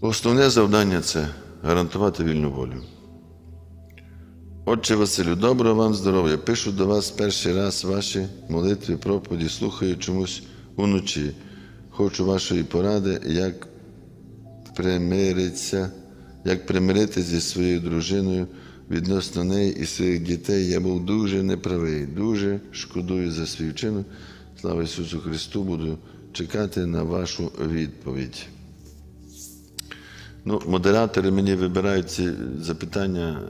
Основне завдання це гарантувати вільну волю. Отче Василю, доброго вам здоров'я. Пишу до вас перший раз ваші молитви, проповіді, слухаю чомусь уночі. Хочу вашої поради, як примиритися, як примиритися зі своєю дружиною відносно неї і своїх дітей. Я був дуже неправий, дуже шкодую за свій вчинок. Слава Ісусу Христу, буду чекати на вашу відповідь. Ну, модератори мені вибирають ці запитання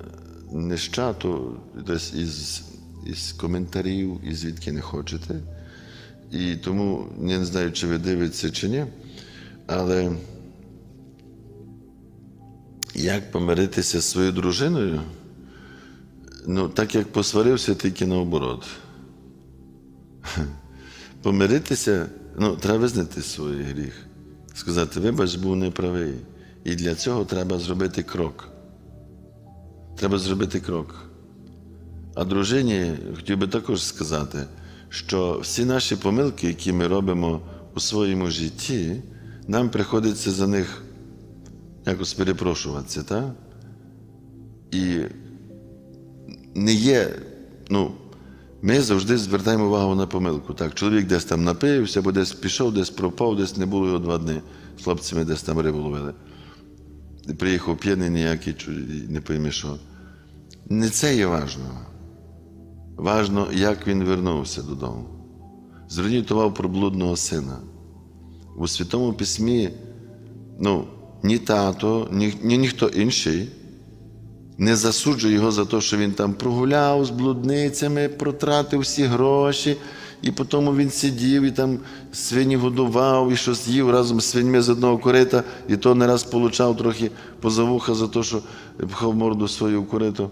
не з чату, десь із, із коментарів, і звідки не хочете. І тому я не знаю, чи ви дивитеся чи ні. Але як помиритися з своєю дружиною? Ну, так як посварився, тільки наоборот. Помиритися, ну, треба визнати свій гріх. Сказати, вибач, був неправий. І для цього треба зробити крок. Треба зробити крок. А дружині хотів би також сказати, що всі наші помилки, які ми робимо у своєму житті, нам приходиться за них якось перепрошуватися, так? І не є, ну, ми завжди звертаємо увагу на помилку. Так, чоловік десь там напився, або десь пішов, десь пропав, десь не було його два дні. З хлопцями десь там рибу ловили. Приїхав п'яний ніякий, не пойми що. Не це є важливо. Важно, як він вернувся додому. Зверніть увагу про блудного сина. У Святому Письмі ну, ні тато, ні, ні ніхто інший не засуджує його за те, що він там прогуляв з блудницями, протратив всі гроші, і потім він сидів і там свині годував, і щось їв разом з свиньми з одного корита, і то не раз получав трохи поза вуха за те, що пхав морду свою в корито.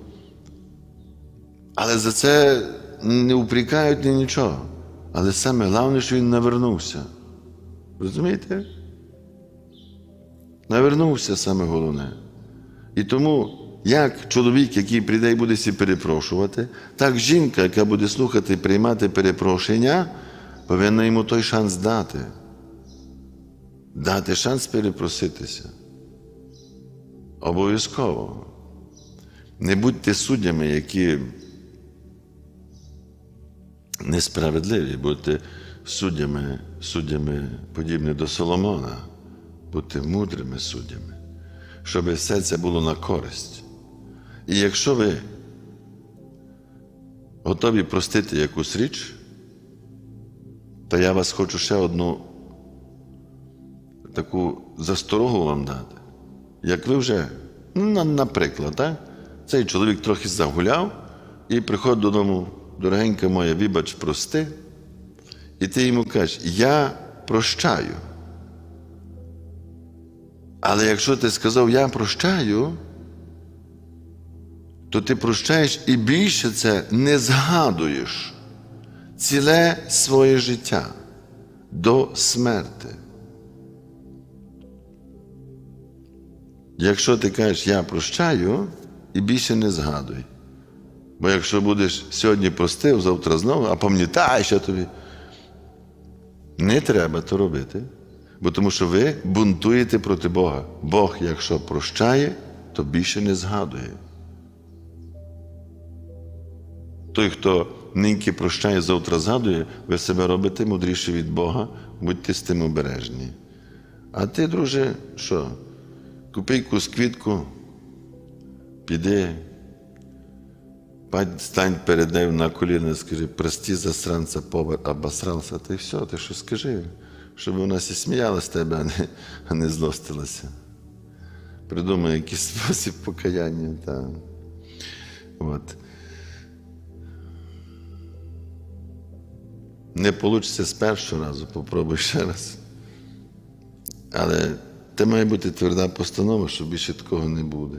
Але за це не упрікають ні нічого. Але саме головне, що він навернувся. Розумієте? Навернувся саме головне. І тому, як чоловік, який прийде і буде сі перепрошувати, так жінка, яка буде слухати і приймати перепрошення, повинна йому той шанс дати. Дати шанс перепроситися. Обов'язково. Не будьте суддями, які несправедливі, будьте суддями, суддями подібні до Соломона, будьте мудрими суддями, щоб все це було на користь. І якщо ви готові простити якусь річ, то я вас хочу ще одну таку засторогу вам дати. Як ви вже, ну, наприклад, так? цей чоловік трохи загуляв і приходить додому, дорогенька моя, вибач, прости, і ти йому кажеш, я прощаю. Але якщо ти сказав я прощаю, то ти прощаєш і більше це не згадуєш ціле своє життя до смерти. Якщо ти кажеш я прощаю, і більше не згадуй. Бо якщо будеш сьогодні простив, завтра знову, а пам'ятай, що тобі. Не треба то робити, бо тому що ви бунтуєте проти Бога. Бог, якщо прощає, то більше не згадує. Той, хто ниньки прощає, завтра згадує, ви себе робите мудріше від Бога, будьте з тим обережні. А ти, друже, що? Купи якусь квітку, піди, стань перед нею на коліна і скажи, прости засранця, повар, обосрався, й все, ти що скажи, щоб вона всі сміялася з тебе, а не, а не злостилася. Придумай якийсь спосіб покаяння. Та. От. Не вийде з першого разу, попробуй ще раз. Але це має бути тверда постанова, що більше такого не буде.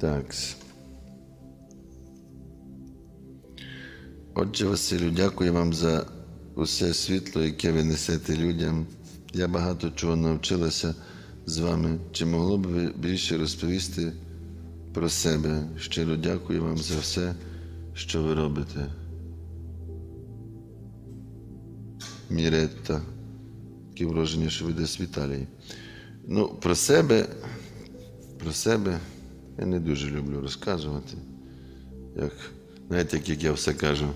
Так. Отже, Василю, дякую вам за усе світло, яке ви несете людям. Я багато чого навчилася з вами. Чи могло б ви більше розповісти про себе? Щиро дякую вам за все, що ви робите. Міретта. Таке враження, що ви десь в. Ну, про себе, про себе я не дуже люблю розказувати. Як, знаєте, як я все кажу,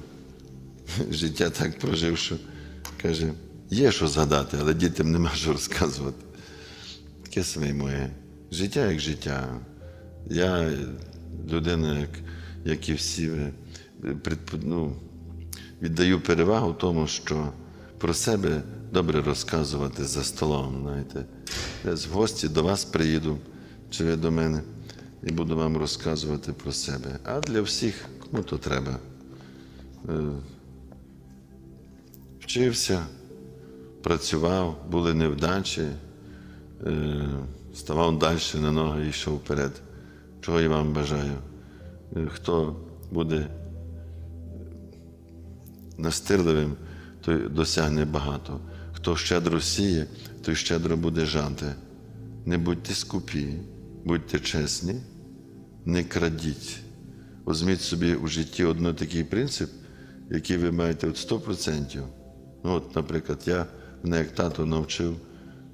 життя так прожив, що каже, є що згадати, але дітям нема що розказувати. Таке своє моє. Життя як життя. Я людина, як, як і всі, ну, віддаю перевагу тому, що про себе добре розказувати за столом. Знаєте. Я в гості до вас приїду, чи ви до мене, і буду вам розказувати про себе. А для всіх, кому то треба. Е, Вчився, працював, були невдачі, е, ставав далі на ноги і йшов вперед. Чого я вам бажаю. Е, Хто буде настирливим, той досягне багато. Хто щедро сіє, той щедро буде жати. Не будьте скупі, будьте чесні, не крадіть. Візьміть собі у житті один такий принцип, який ви маєте от 100%. Ну, от, наприклад, я мене як тато навчив,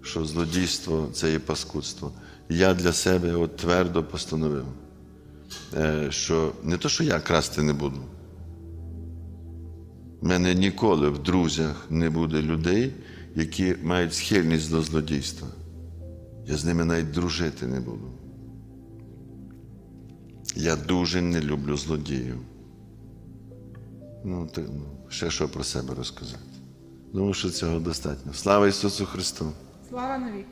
що злодійство це є паскудство. Я для себе от твердо постановив, що не то, що я красти не буду. У мене ніколи в друзях не буде людей, які мають схильність до злодійства. Я з ними навіть дружити не буду. Я дуже не люблю злодіїв. Ну, ти, ну, ще що про себе розказати. Думаю, що цього достатньо. Слава Ісусу Христу! Слава навіки.